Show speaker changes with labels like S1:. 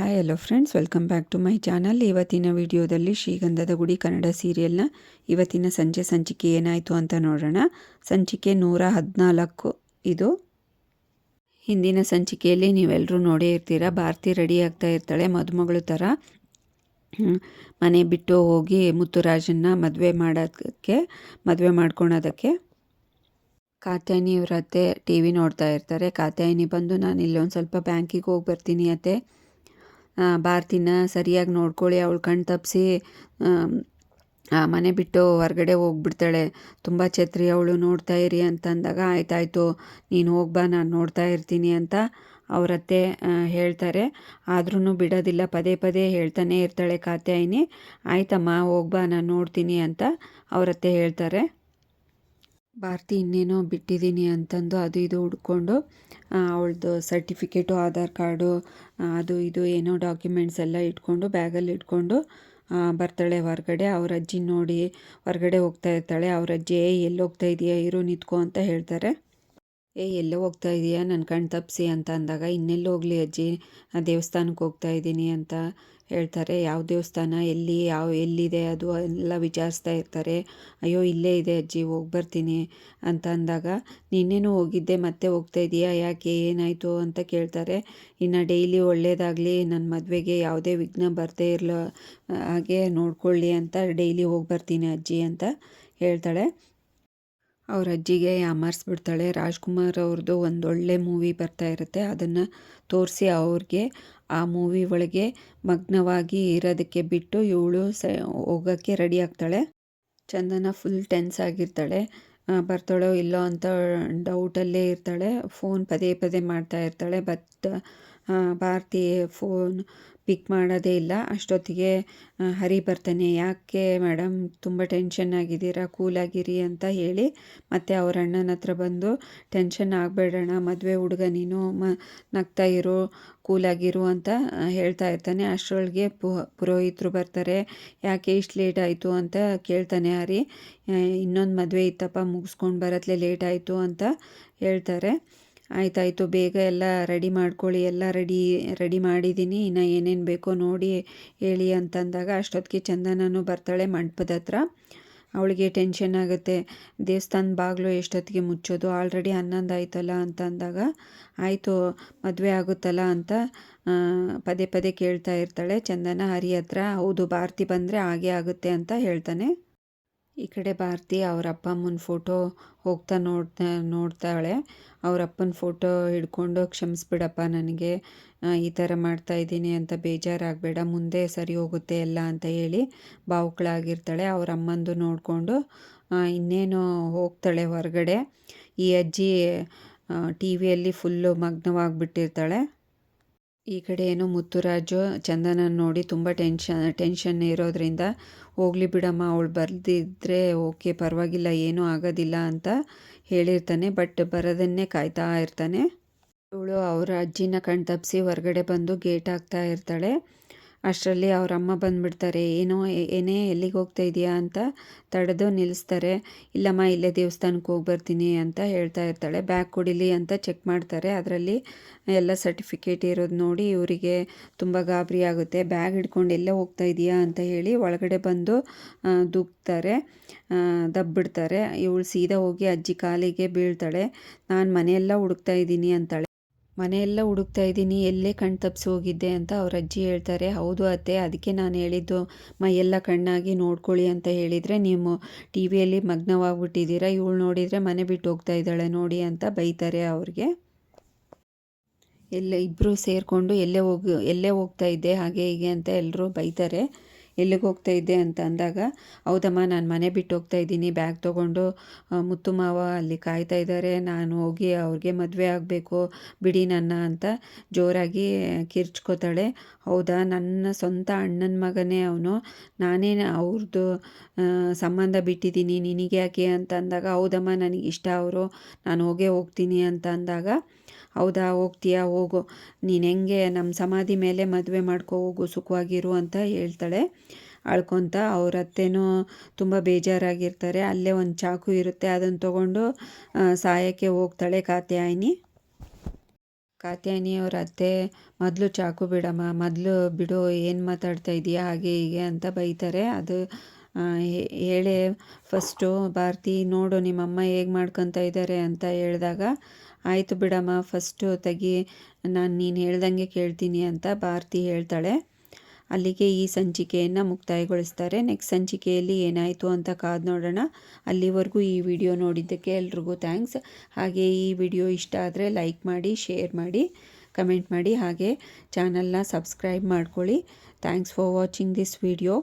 S1: Hi hello friends welcome back to my channel ಇವತ್ತಿನ ವಿಡಿಯೋದಲ್ಲಿ ಶ್ರೀಗಂಧದ ಗುಡಿ ಕನ್ನಡ ಸೀರಿಯಲ್ನ ಇವತ್ತಿನ ಸಂಜೆ ಸಂಚಿಕೆ ಏನಾಯಿತು ಅಂತ ನೋಡೋಣ. ಸಂಚಿಕೆ ನೂರ ಹದಿನಾಲ್ಕು. ಇದು ಹಿಂದಿನ ಸಂಚಿಕೆಯಲ್ಲಿ ನೀವೆಲ್ಲರೂ ನೋಡೇ ಇರ್ತೀರ? ಭಾರತಿ ರೆಡಿ ಆಗ್ತಾ ಇರ್ತಾಳೆ, ಮದುಮಗಳು ಥರ ಮನೆ ಬಿಟ್ಟು ಹೋಗಿ ಮುತ್ತುರಾಜನ್ನ ಮದುವೆ ಮಾಡೋದಕ್ಕೆ ಮದುವೆ ಮಾಡ್ಕೊಳೋದಕ್ಕೆ. ಕಾತ್ಯಾಯಿನಿ ಇವರತ್ತೆ ಟಿ ವಿ ನೋಡ್ತಾ ಇರ್ತಾರೆ. ಕಾತ್ಯಾಯಿನಿ ಬಂದು ನಾನು ಇಲ್ಲೊಂದು ಸ್ವಲ್ಪ ಬ್ಯಾಂಕಿಗೆ ಹೋಗಿ ಬರ್ತೀನಿ ಅತ್ತೆ. ಭಾರತಿನ ಸರಿಯಾಗಿ ನೋಡ್ಕೊಳ್ಳಿ, ಅವಳು ಕಣ್ ತಪ್ಪಿಸಿ ಮನೆ ಬಿಟ್ಟು ಹೊರಗಡೆ ಹೋಗ್ಬಿಡ್ತಾಳೆ. ತುಂಬ ಛತ್ರಿ, ಅವಳು ನೋಡ್ತಾ ಇರಿ ಅಂತಂದಾಗ ಆಯ್ತಾಯ್ತು. ನೀನು ಹೋಗ್ಬಾ ನಾನು ನೋಡ್ತಾ ಇರ್ತೀನಿ ಅಂತ ಅವರತ್ತೆ ಹೇಳ್ತಾರೆ. ಆದ್ರೂ ಬಿಡೋದಿಲ್ಲ, ಪದೇ ಪದೇ ಹೇಳ್ತಾನೆ ಇರ್ತಾಳೆ ಕಾತ್ಯಾಯಿನಿ. ಆಯ್ತಮ್ಮ ಹೋಗ್ಬಾ ನಾನು ನೋಡ್ತೀನಿ ಅಂತ ಅವರತ್ತೆ ಹೇಳ್ತಾರೆ. ಭಾರತಿ ಇನ್ನೇನೋ ಬಿಟ್ಟಿದ್ದೀನಿ ಅಂತಂದು ಅದು ಇದು ಹುಡ್ಕೊಂಡು ಅವಳದು ಸರ್ಟಿಫಿಕೇಟು, ಆಧಾರ್ ಕಾರ್ಡು ಅದು ಇದು ಏನೋ ಡಾಕ್ಯುಮೆಂಟ್ಸ್ ಎಲ್ಲ ಇಟ್ಕೊಂಡು, ಬ್ಯಾಗಲ್ಲಿ ಇಟ್ಕೊಂಡು ಬರ್ತಾಳೆ ಹೊರಗಡೆ. ಅವ್ರ ಅಜ್ಜಿ ನೋಡಿ ಹೊರಗಡೆ ಹೋಗ್ತಾ ಇರ್ತಾಳೆ. ಅವ್ರ ಅಜ್ಜಿ ಏ ಎಲ್ಲಿ ಹೋಗ್ತಾ ಇದೀಯಾ? ಇರು, ನಿತ್ಕೋ ಅಂತ ಹೇಳ್ತಾರೆ. ಏ, ಎಲ್ಲೋ ಹೋಗ್ತಾ ಇದೀಯಾ? ನನ್ನ ಕಣ್ ತಪ್ಪಿಸಿ ಅಂತ ಅಂದಾಗ, ಇನ್ನೆಲ್ಲೋ ಹೋಗ್ಲಿ ಅಜ್ಜಿ? ಆ ದೇವಸ್ಥಾನಕ್ಕೆ ಹೋಗ್ತಾ ಇದ್ದೀನಿ ಅಂತ ಹೇಳ್ತಾರೆ. ಯಾವ ದೇವಸ್ಥಾನ? ಎಲ್ಲಿ? ಯಾವ, ಎಲ್ಲಿದೆ? ಅದು ಎಲ್ಲ ವಿಚಾರಿಸ್ತಾ ಇರ್ತಾರೆ. ಅಯ್ಯೋ, ಇಲ್ಲೇ ಇದೆ ಅಜ್ಜಿ, ಹೋಗಿ ಬರ್ತೀನಿ ಅಂತ ಅಂದಾಗ, ನಿನ್ನೇನು ಹೋಗಿದ್ದೆ, ಮತ್ತೆ ಹೋಗ್ತಾ ಇದೀಯಾ? ಯಾಕೆ, ಏನಾಯಿತು ಅಂತ ಕೇಳ್ತಾರೆ. ಇನ್ನು ಡೈಲಿ ಒಳ್ಳೇದಾಗಲಿ ನನ್ನ ಮದುವೆಗೆ ಯಾವುದೇ ವಿಘ್ನ ಬರದೇ ಇರಲೋ, ಹಾಗೆ ನೋಡ್ಕೊಳ್ಳಿ ಅಂತ ಡೈಲಿ ಹೋಗಿ ಬರ್ತೀನಿ ಅಜ್ಜಿ ಅಂತ ಹೇಳ್ತಾಳೆ. ಅವ್ರ ಅಜ್ಜಿಗೆ ಯಾಮಾರಿಸ್ಬಿಡ್ತಾಳೆ ರಾಜ್ಕುಮಾರ್ ಅವ್ರದ್ದು ಒಂದೊಳ್ಳೆ ಮೂವಿ ಬರ್ತಾ ಇರುತ್ತೆ. ಅದನ್ನು ತೋರಿಸಿ ಅವ್ರಿಗೆ ಆ ಮೂವಿ ಒಳಗೆ ಮಗ್ನವಾಗಿ ಇರೋದಕ್ಕೆ ಬಿಟ್ಟು ಇವಳು ಸ, ಹೋಗೋಕ್ಕೆ ರೆಡಿ ಆಗ್ತಾಳೆ. ಚಂದನ ಫುಲ್ ಟೆನ್ಸ್ ಆಗಿರ್ತಾಳೆ. ಬರ್ತಾಳೋ ಇಲ್ಲೋ ಅಂತ ಡೌಟಲ್ಲೇ ಇರ್ತಾಳೆ. ಫೋನ್ ಪದೇ ಪದೇ ಮಾಡ್ತಾ ಇರ್ತಾಳೆ. ಬಟ್ ಭಾರತಿ ಫೋನ್ ಪಿಕ್ ಮಾಡೋದೇ ಇಲ್ಲ. ಅಷ್ಟೊತ್ತಿಗೆ ಹರಿ ಬರ್ತಾನೆ. ಯಾಕೆ ಮೇಡಮ್ ತುಂಬ ಟೆನ್ಷನ್ ಆಗಿದ್ದೀರಾ? ಕೂಲಾಗಿರಿ ಅಂತ ಹೇಳಿ ಮತ್ತೆ ಅವ್ರ ಅಣ್ಣನ ಹತ್ರ ಬಂದು ಟೆನ್ಷನ್ ಆಗಬೇಡಣ ಮದುವೆ ಹುಡುಗ ನೀನು ಮ, ನಗ್ತಾ ಇರು ಕೂಲಾಗಿರು ಅಂತ ಹೇಳ್ತಾ ಇರ್ತಾನೆ. ಅಷ್ಟರೊಳಗೆ ಪುರೋಹಿತರು ಬರ್ತಾರೆ. ಯಾಕೆ ಇಷ್ಟು ಲೇಟ್ ಆಯಿತು ಅಂತ ಕೇಳ್ತಾನೆ ಹರಿ. ಇನ್ನೊಂದು ಮದುವೆ ಇತ್ತಪ್ಪ, ಮುಗಿಸ್ಕೊಂಡು ಬರತ್ಲೆ ಲೇಟ್ ಆಯಿತು ಅಂತ ಹೇಳ್ತಾರೆ. ಆಯ್ತಾಯ್ತು, ಬೇಗ ಎಲ್ಲ ರೆಡಿ ಮಾಡ್ಕೊಳ್ಳಿ, ಎಲ್ಲ ರೆಡಿ ರೆಡಿ ಮಾಡಿದ್ದೀನಿ, ಇನ್ನು ಏನೇನು ಬೇಕೋ ನೋಡಿ ಹೇಳಿ ಅಂತಂದಾಗ ಅಷ್ಟೊತ್ತಿಗೆ ಚಂದನನು ಬರ್ತಾಳೆ ಮಂಟಪದ ಹತ್ರ. ಅವಳಿಗೆ ಟೆನ್ಷನ್ ಆಗುತ್ತೆ. ದೇವಸ್ಥಾನ ಬಾಗಿಲು ಎಷ್ಟೊತ್ತಿಗೆ ಮುಚ್ಚೋದು? ಆಲ್ರೆಡಿ ಹನ್ನೊಂದು ಆಯ್ತಲ್ಲ ಅಂತ ಅಂದಾಗ ಆಯಿತು, ಮದುವೆ ಆಗುತ್ತಲ್ಲ ಅಂತ ಪದೇ ಪದೇ ಕೇಳ್ತಾ ಇರ್ತಾಳೆ ಚಂದನ. ಹರಿ ಹತ್ರ ಹೌದು, ಭಾರತಿ ಬಂದರೆ ಹಾಗೆ ಆಗುತ್ತೆ ಅಂತ ಹೇಳ್ತಾನೆ. ಈ ಕಡೆ ಭಾರತಿ ಅವ್ರ ಅಪ್ಪ ಅಮ್ಮನ ಫೋಟೋ ಹೋಗ್ತಾ ನೋಡ್ತಾ, ನೋಡ್ತಾಳೆ. ಅವ್ರ ಅಪ್ಪನ ಫೋಟೋ ಹಿಡ್ಕೊಂಡು, ಕ್ಷಮಿಸ್ಬಿಡಪ್ಪ ನನಗೆ ಈ ಥರ ಮಾಡ್ತಾ ಇದ್ದೀನಿ ಅಂತ ಬೇಜಾರಾಗಬೇಡ, ಮುಂದೆ ಸರಿ ಹೋಗುತ್ತೆ ಎಲ್ಲ ಅಂತ ಹೇಳಿ ಬಾವುಕಳಾಗಿರ್ತಾಳೆ. ಅವ್ರ ಅಮ್ಮಂದು ನೋಡಿಕೊಂಡು ಇನ್ನೇನು ಹೋಗ್ತಾಳೆ ಹೊರಗಡೆ. ಈ ಅಜ್ಜಿ ಟಿ ವಿಯಲ್ಲಿ ಫುಲ್ಲು ಮಗ್ನವಾಗಿಬಿಟ್ಟಿರ್ತಾಳೆ. ಈ ಕಡೆ ಏನು ಮುತ್ತುರಾಜು ಚಂದನ ನೋಡಿ ತುಂಬ ಟೆನ್ಷನ್ ಟೆನ್ಷನ್ ಇರೋದ್ರಿಂದ ಹೋಗ್ಲಿ ಬಿಡಮ್ಮ, ಅವಳು ಬರ್ದಿದ್ರೆ ಓಕೆ ಪರವಾಗಿಲ್ಲ, ಏನೂ ಆಗೋದಿಲ್ಲ ಅಂತ ಹೇಳಿರ್ತಾನೆ ಬಟ್ ಬರೋದನ್ನೇ ಕಾಯ್ತಾ ಇರ್ತಾನೆ. ಇವಳು ಅವರ ಅಜ್ಜಿನ ಕಣ್ತಪ್ಸಿ ಹೊರಗಡೆ ಬಂದು ಗೇಟ್ ಹಾಕ್ತಾ ಇರ್ತಾಳೆ. ಅಷ್ಟರಲ್ಲಿ ಅವ್ರ ಅಮ್ಮ ಬಂದುಬಿಡ್ತಾರೆ, ಏನೋ, ಏನೇ ಎಲ್ಲಿಗೆ ಹೋಗ್ತಾ ಇದೆಯಾ ಅಂತ ತಡೆದು ನಿಲ್ಲಿಸ್ತಾರೆ. ಇಲ್ಲಮ್ಮ, ಇಲ್ಲೇ ದೇವಸ್ಥಾನಕ್ಕೆ ಹೋಗಿ ಬರ್ತೀನಿ ಅಂತ ಹೇಳ್ತಾ ಇರ್ತಾಳೆ. ಬ್ಯಾಗ್ ಕೊಡಿಲಿ ಅಂತ ಚೆಕ್ ಮಾಡ್ತಾರೆ. ಅದರಲ್ಲಿ ಎಲ್ಲ ಸರ್ಟಿಫಿಕೇಟ್ ಇರೋದು ನೋಡಿ ಇವರಿಗೆ ತುಂಬ ಗಾಬರಿ ಆಗುತ್ತೆ. ಬ್ಯಾಗ್ ಹಿಡ್ಕೊಂಡು ಎಲ್ಲೇ ಹೋಗ್ತಾ ಇದೆಯಾ ಅಂತ ಹೇಳಿ ಒಳಗಡೆ ಬಂದು ದೂಕ್ತಾರೆ ದಬ್ಬಿಡ್ತಾರೆ. ಇವಳು ಸೀದಾ ಹೋಗಿ ಅಜ್ಜಿ ಕಾಲಿಗೆ ಬೀಳ್ತಾಳೆ. ನಾನು ಮನೆಯೆಲ್ಲ ಹುಡುಕ್ತಾ ಇದ್ದೀನಿ ಅಂತಾಳೆ. ಮನೆಯೆಲ್ಲ ಹುಡುಕ್ತಾ ಇದ್ದೀನಿ, ಎಲ್ಲೇ ಕಣ್ಣು ತಪ್ಪಿಸಿ ಹೋಗಿದ್ದೆ ಅಂತ ಅವ್ರ ಅಜ್ಜಿ ಹೇಳ್ತಾರೆ. ಹೌದು ಅತ್ತೆ, ಅದಕ್ಕೆ ನಾನು ಹೇಳಿದ್ದು ಮೈಯೆಲ್ಲ ಕಣ್ಣಾಗಿ ನೋಡ್ಕೊಳ್ಳಿ ಅಂತ ಹೇಳಿದರೆ ನೀವು ಟಿ ವಿಯಲ್ಲಿ ಮಗ್ನವಾಗ್ಬಿಟ್ಟಿದ್ದೀರಾ, ಇವಳು ನೋಡಿದರೆ ಮನೆ ಬಿಟ್ಟು ಹೋಗ್ತಾ ಇದ್ದಾಳೆ, ನೋಡಿ ಅಂತ ಬೈತಾರೆ ಅವ್ರಿಗೆ. ಎಲ್ಲ ಇಬ್ಬರು ಸೇರಿಕೊಂಡು ಎಲ್ಲೇ ಹೋಗಿ, ಎಲ್ಲೇ ಹೋಗ್ತಾ ಇದ್ದೆ, ಹಾಗೆ ಹೀಗೆ ಅಂತ ಎಲ್ಲರೂ ಬೈತಾರೆ. ಎಲ್ಲಿಗೆ ಹೋಗ್ತಾ ಇದ್ದೆ ಅಂತ ಅಂದಾಗ, ಹೌದಮ್ಮ, ನಾನು ಮನೆ ಬಿಟ್ಟು ಹೋಗ್ತಾ ಇದ್ದೀನಿ, ಬ್ಯಾಗ್ ತೊಗೊಂಡು ಮುತ್ತು ಮಾವ ಅಲ್ಲಿ ಕಾಯ್ತಾ ಇದ್ದಾರೆ, ನಾನು ಹೋಗಿ ಅವ್ರಿಗೆ ಮದುವೆ ಆಗಬೇಕು, ಬಿಡಿ ನನ್ನ ಅಂತ ಜೋರಾಗಿ ಕಿರ್ಚ್ಕೋತಾಳೆ. ಹೌದಾ, ನನ್ನ ಸ್ವಂತ ಅಣ್ಣನ ಮಗನೇ ಅವನು. ನಾನೇ ಅವ್ರದ್ದು ಸಂಬಂಧ ಬಿಟ್ಟಿದ್ದೀನಿ ನಿನಗೆ ಯಾಕೆ ಅಂತ ಅಂದಾಗ, ಹೌದಮ್ಮ ನನಗೆ ಇಷ್ಟ ಅವರು, ನಾನು ಹೋಗೇ ಹೋಗ್ತೀನಿ ಅಂತ ಅಂದಾಗ ಹೌದಾ, ಹೋಗ್ತೀಯಾ, ಹೋಗು. ನೀನು ಹೆಂಗೆ ನಮ್ಮ ಸಮಾಧಿ ಮೇಲೆ ಮದುವೆ ಮಾಡ್ಕೊ, ಹೋಗು, ಸುಖವಾಗಿರು ಅಂತ ಹೇಳ್ತಾಳೆ. ಅಳ್ಕೊತ ಅವ್ರ ಅತ್ತೆನೂ ತುಂಬ ಬೇಜಾರಾಗಿರ್ತಾರೆ. ಅಲ್ಲೇ ಒಂದು ಚಾಕು ಇರುತ್ತೆ ಅದನ್ನು ತೊಗೊಂಡು ಸಾಯಕ್ಕೆ ಹೋಗ್ತಾಳೆ ಕಾತ್ಯಾಯಿನಿ. ಕಾತ್ಯಾಯನಿಯವ್ರ ಅತ್ತೆ, ಮೊದಲು ಚಾಕು ಬಿಡಮ್ಮ, ಮೊದಲು ಬಿಡು, ಏನು ಮಾತಾಡ್ತಾ ಇದೆಯಾ, ಹಾಗೆ ಹೀಗೆ ಅಂತ ಬೈತಾರೆ. ಅದು ಹೇಳೆ, ಫಸ್ಟು, ಭಾರತಿ, ನೋಡು, ನಿಮ್ಮಮ್ಮ ಹೇಗೆ ಮಾಡ್ಕೊತಾ ಇದ್ದಾರೆ ಅಂತ ಹೇಳಿದಾಗ ಆಯಿತು ಬಿಡಮ್ಮ ಫಸ್ಟು ತೆಗಿ, ನಾನು ನೀನು ಹೇಳ್ದಂಗೆ ಕೇಳ್ತೀನಿ ಅಂತ ಭಾರತಿ ಹೇಳ್ತಾಳೆ. ಅಲ್ಲಿಗೆ ಈ ಸಂಚಿಕೆಯನ್ನು ಮುಕ್ತಾಯಗೊಳಿಸ್ತಾರೆ. ನೆಕ್ಸ್ಟ್ ಸಂಚಿಕೆಯಲ್ಲಿ ಏನಾಯಿತು ಅಂತ ಕಾದು ನೋಡೋಣ. ಅಲ್ಲಿವರೆಗೂ ಈ ವಿಡಿಯೋ ನೋಡಿದ್ದಕ್ಕೆ ಎಲ್ರಿಗೂ ಥ್ಯಾಂಕ್ಸ್ ಹಾಗೆ ಈ ವಿಡಿಯೋ ಇಷ್ಟ ಆದರೆ ಲೈಕ್ ಮಾಡಿ ಶೇರ್ ಮಾಡಿ ಕಮೆಂಟ್ ಮಾಡಿ. ಹಾಗೆ ಚಾನಲ್ನ ಸಬ್ಸ್ಕ್ರೈಬ್ ಮಾಡ್ಕೊಳ್ಳಿ. Thanks for watching this video